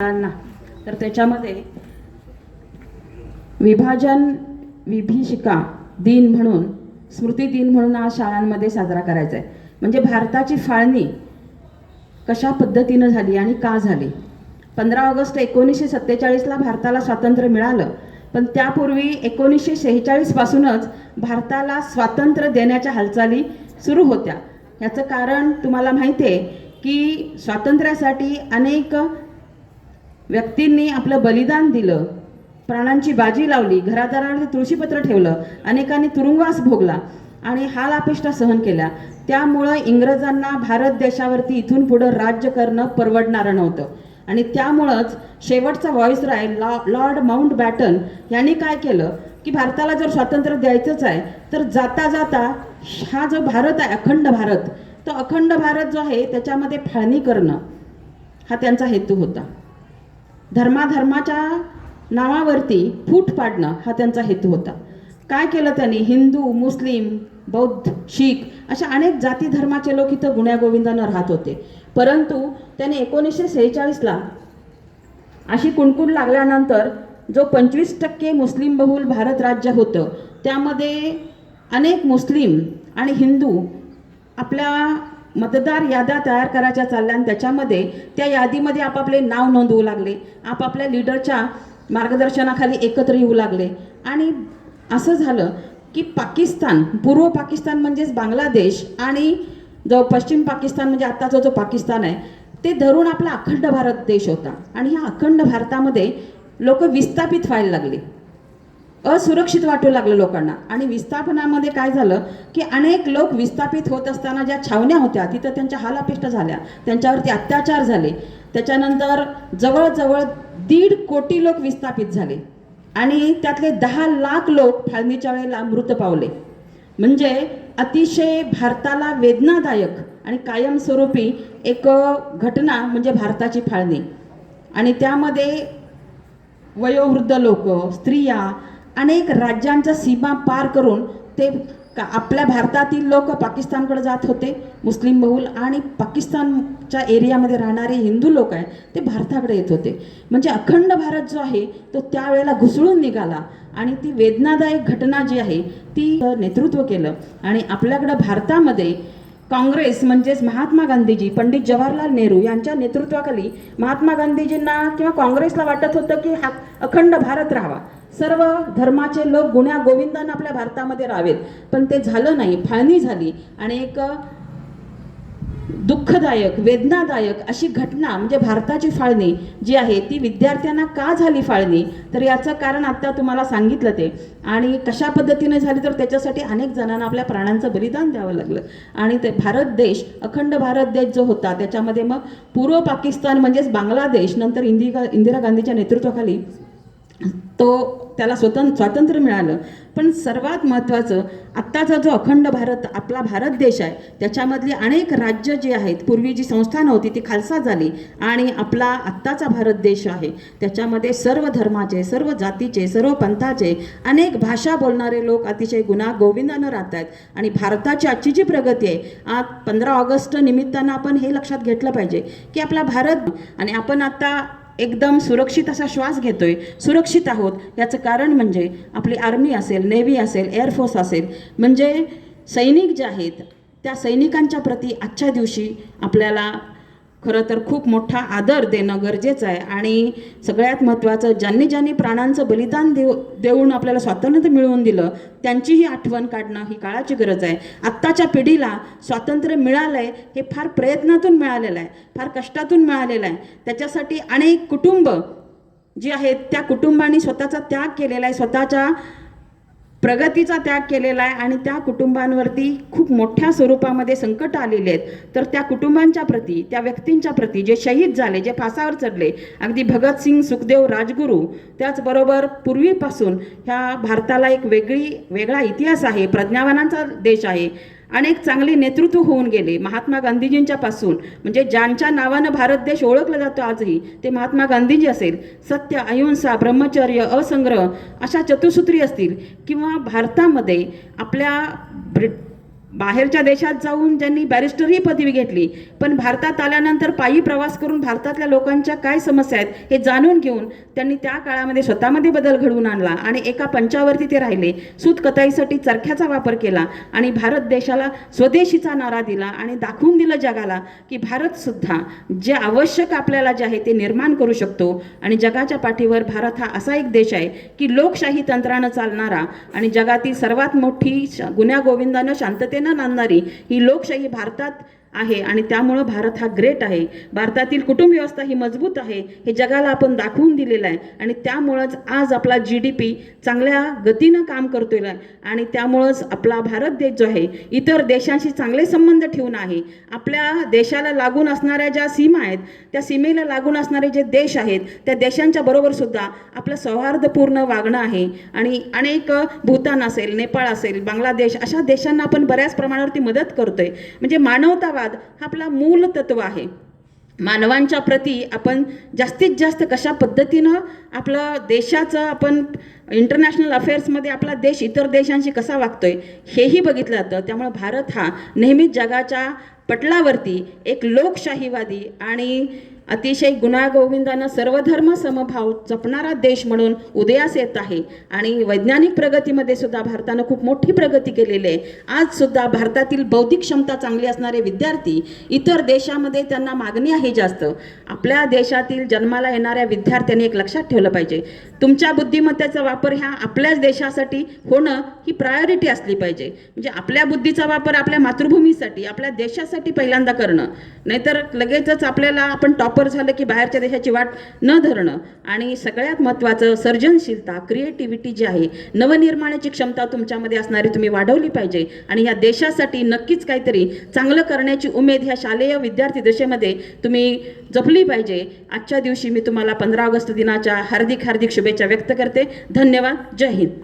मुलांना. तर त्याच्यामध्ये विभाजन विभीषिका दिन म्हणून स्मृती दिन म्हणून आज शाळांमध्ये साजरा करायचा आहे म्हणजे भारताची फाळणी कशा पद्धतीनं झाली आणि का झाली? पंधरा ऑगस्ट एकोणीसशे सत्तेचाळीसला भारताला स्वातंत्र्य मिळालं पण त्यापूर्वी एकोणीसशे शेहेचाळीसपासूनच भारताला स्वातंत्र्य देण्याच्या हालचाली सुरू होत्या. याचं कारण तुम्हाला माहिती आहे की स्वातंत्र्यासाठी अनेक व्यक्तींनी आपलं बलिदान दिलं प्राणांची बाजी लावली घरादाराला तुळशीपत्र ठेवलं अनेकांनी तुरुंगवास भोगला आणि हाल अपेष्टा सहन केल्या. त्यामुळं इंग्रजांना भारत देशावरती इथून पुढं राज्य करणं परवडणारं नव्हतं. आणि त्यामुळंच शेवटचा व्हॉइसराय लॉ लॉर्ड माउंट बॅटन यांनी काय केलं की भारताला जर स्वातंत्र्य द्यायचंच आहे तर जाता जाता हा जो भारत आहे अखंड भारत तो अखंड भारत जो आहे त्याच्यामध्ये फाळणी करणं हा त्यांचा हेतू होता. धर्माधर्माच्या नावावरती फूट पाडणं हा त्यांचा हेतू होता. काय केलं त्यांनी? हिंदू मुस्लिम बौद्ध शीख अशा अनेक जाती धर्माचे लोक इथं गुण्यागोविंदानं राहत होते. परंतु त्याने एकोणीसशे सेहेचाळीसला अशी कुणकुण लागल्यानंतर जो पंचवीस टक्के मुस्लिम बहुल भारत राज्य होतं त्यामध्ये अनेक मुस्लिम आणि हिंदू आपल्या मतदार याद्या तयार करायच्या चालल्या आणि त्याच्यामध्ये त्या यादीमध्ये आपापले नाव नोंदवू लागले. आपापल्या लिडरच्या मार्गदर्शनाखाली एकत्र येऊ लागले. आणि असं झालं की पाकिस्तान पूर्व पाकिस्तान म्हणजेच बांगलादेश आणि जो पश्चिम पाकिस्तान म्हणजे आत्ताचा जो पाकिस्तान आहे ते धरून आपला अखंड भारत देश होता. आणि ह्या अखंड भारतामध्ये लोक विस्थापित व्हायला लागले. असुरक्षित वाटू लागलं लोकांना. आणि विस्थापनामध्ये काय झालं की अनेक लोक विस्थापित होत असताना ज्या छावण्या होत्या तिथं त्यांच्या हालापिष्ट झाल्या. त्यांच्यावरती अत्याचार झाले. त्याच्यानंतर जवळजवळ दीड कोटी लोक विस्थापित झाले. आणि त्यातले दहा लाख लोक फाळणीच्या वेळेला मृत पावले. म्हणजे अतिशय भारताला वेदनादायक आणि कायमस्वरूपी एक घटना म्हणजे भारताची फाळणी. आणि त्यामध्ये वयोवृद्ध लोक स्त्रिया अनेक राज्यांच्या सीमा पार करून ते का आपल्या भारतातील लोक पाकिस्तानकडे जात होते. मुस्लिम बहुल आणि पाकिस्तानच्या एरियामध्ये राहणारे हिंदू लोक आहे ते भारताकडे येत होते. म्हणजे अखंड भारत जो आहे तो त्यावेळेला घुसळून निघाला आणि ती वेदनादायक घटना जी आहे ती नेतृत्व केलं. आणि आपल्याकडं भारतामध्ये काँग्रेस म्हणजेच महात्मा गांधीजी पंडित जवाहरलाल नेहरू यांच्या नेतृत्वाखाली महात्मा गांधीजींना किंवा काँग्रेसला वाटत होतं की हा अखंड भारत राहावा. सर्व धर्माचे लोक गुण्या गोविंदानं आपल्या भारतामध्ये राहावेत. पण ते झालं नाही फाळणी झाली आणि एक दुःखदायक वेदनादायक अशी घटना म्हणजे भारताची फाळणी जी आहे ती विद्यार्थ्यांना का झाली फाळणी? तर याचं कारण आता तुम्हाला सांगितलं ते. आणि कशा पद्धतीने झाली तर त्याच्यासाठी अनेक जणांना आपल्या प्राणांचं बलिदान द्यावं लागलं. आणि ते भारत देश अखंड भारत देश जो होता त्याच्यामध्ये मग पूर्व पाकिस्तान म्हणजेच बांगलादेश नंतर इंदिरा इंदिरा गांधीच्या नेतृत्वाखाली तो त्याला स्वतंत्र स्वातंत्र्य मिळालं. पण सर्वात महत्त्वाचं आत्ताचा जो अखंड भारत आपला भारत देश आहे त्याच्यामधली अनेक राज्य जी आहेत पूर्वी जी संस्थानं होती ती खालसा झाली आणि आपला आत्ताचा भारत देश आहे. त्याच्यामध्ये सर्व धर्माचे सर्व जातीचे सर्व पंथाचे अनेक भाषा बोलणारे लोक अतिशय गुन्हा गोविंदानं राहत आहेत आणि भारताची आजची जी प्रगती आहे आज पंधरा ऑगस्ट निमित्तानं आपण हे लक्षात घेतलं पाहिजे की आपला भारत आणि आपण आता एकदम सुरक्षित असा श्वास घेतोय सुरक्षित आहोत. याचं कारण म्हणजे आपली आर्मी असेल नेव्ही असेल एअरफोर्स असेल म्हणजे सैनिक जे आहेत त्या सैनिकांच्या प्रती आजच्या दिवशी आपल्याला खरं तर खूप मोठा आदर देणं गरजेचं आहे. आणि सगळ्यात महत्त्वाचं ज्यांनी ज्यांनी प्राणांचं बलिदान देऊ देऊन आपल्याला स्वातंत्र्य मिळवून दिलं त्यांचीही आठवण काढणं ही काळाची गरज आहे. आत्ताच्या पिढीला स्वातंत्र्य मिळालं आहे हे फार प्रयत्नातून मिळालेलं आहे फार कष्टातून मिळालेलं आहे. त्याच्यासाठी अनेक कुटुंब जी आहेत त्या कुटुंबांनी स्वतःचा त्याग केलेला आहे स्वतःच्या प्रगतीचा त्याग केलेला आहे आणि त्या कुटुंबांवरती खूप मोठ्या स्वरूपामध्ये संकट आलेले आहेत. तर त्या कुटुंबांच्या प्रती त्या व्यक्तींच्या प्रती जे शहीद झाले जे फासावर चढले अगदी भगतसिंग सुखदेव राजगुरू त्याचबरोबर पूर्वीपासून ह्या भारताला एक वेगळी वेगळा इतिहास आहे प्रज्ञावानांचा देश आहे. अनेक चांगले नेतृत्व होऊन गेले. महात्मा गांधीजींच्या पासून. म्हणजे ज्यांच्या नावानं भारत देश ओळखला जातो आजही ते महात्मा गांधीजी असेल सत्य अहिंसा ब्रह्मचर्य असंग्रह अशा चतुसूत्री असतील किंवा भारतामध्ये आपल्या ब्रिट बाहेरच्या देशात जाऊन ज्यांनी बॅरिस्टरही पदवी घेतली पण भारतात आल्यानंतर पायी प्रवास करून भारतातल्या लोकांच्या काय समस्या आहेत हे जाणून घेऊन त्यांनी त्या काळामध्ये स्वतःमध्ये बदल घडवून आणला आणि एका पंचावरती ते राहिले. सूत कताईसाठी चरख्याचा वापर केला आणि भारत देशाला स्वदेशीचा नारा दिला आणि दाखवून दिलं जगाला की भारत सुद्धा जे आवश्यक आपल्याला जे आहे ते निर्माण करू शकतो. आणि जगाच्या पाठीवर भारत हा असा एक देश आहे की लोकशाही तंत्रानं चालणारा आणि जगातील सर्वात मोठी श- शांतते सत्तेनं नांदणारी. ही लोकशाही भारतात आहे आणि त्यामुळं भारत हा ग्रेट आहे. भारतातील कुटुंब व्यवस्था ही मजबूत आहे. हे जगाला आपण दाखवून दिलेलं आहे. आणि त्यामुळंच आज आपला जी डी पी चांगल्या गतीनं काम करतोय आणि त्यामुळंच आपला भारत देश जो आहे इतर देशांशी चांगले संबंध ठेवून आहे. आपल्या देशाला लागून असणाऱ्या ज्या सीमा आहेत त्या सीमेला लागून असणारे जे देश आहेत त्या देशांच्या बरोबर सुद्धा आपलं सौहार्दपूर्ण वागणं आहे. आणि अनेक भूतान असेल नेपाळ असेल बांगलादेश अशा देशांना आपण बऱ्याच प्रमाणावरती मदत करतोय. म्हणजे मानवतावाद हा आपला मूल तत्व आहे. मानवांच्या प्रती आपण जास्तीत जास्त कशा पद्धतीनं आपलं देशाचं आपण इंटरनॅशनल अफेअर्समध्ये आपला देश इतर देशांशी कसा वागतोय हेही बघितलं जातं. त्यामुळे भारत हा नेहमीच जगाच्या पटलावरती एक लोकशाहीवादी आणि अतिशय गुणागोविंदानं सर्वधर्म समभाव जपणारा देश म्हणून उदयास येत आहे. आणि वैज्ञानिक प्रगतीमध्ये सुद्धा भारतानं खूप मोठी प्रगती केलेली आहे. आज सुद्धा भारतातील बौद्धिक क्षमता चांगली असणारे विद्यार्थी इतर देशामध्ये त्यांना मागणी आहे जास्त. आपल्या देशातील जन्माला येणाऱ्या विद्यार्थ्यांनी एक लक्षात ठेवलं पाहिजे. तुमच्या बुद्धिमत्तेचा वापर ह्या आपल्याच देशासाठी होणं ही प्रायोरिटी असली पाहिजे. म्हणजे आपल्या बुद्धीचा वापर आपल्या मातृभूमीसाठी आपल्या देशासाठी पहिल्यांदा करणं. नाहीतर लगेचच आपल्याला आपण टॉप टॉपर झालं की बाहेरच्या देशाची वाट न धरणं आणि सगळ्यात महत्त्वाचं सर्जनशीलता क्रिएटिव्हिटी जी आहे नवनिर्माणाची क्षमता तुमच्यामध्ये असणारी तुम्ही वाढवली पाहिजे आणि या देशासाठी नक्कीच काहीतरी चांगलं करण्याची उमेद ह्या शालेय विद्यार्थी दशेमध्ये तुम्ही जपली पाहिजे. आजच्या दिवशी मी तुम्हाला पंधरा ऑगस्ट दिनाच्या हार्दिक हार्दिक शुभेच्छा व्यक्त करते. धन्यवाद. जय हिंद.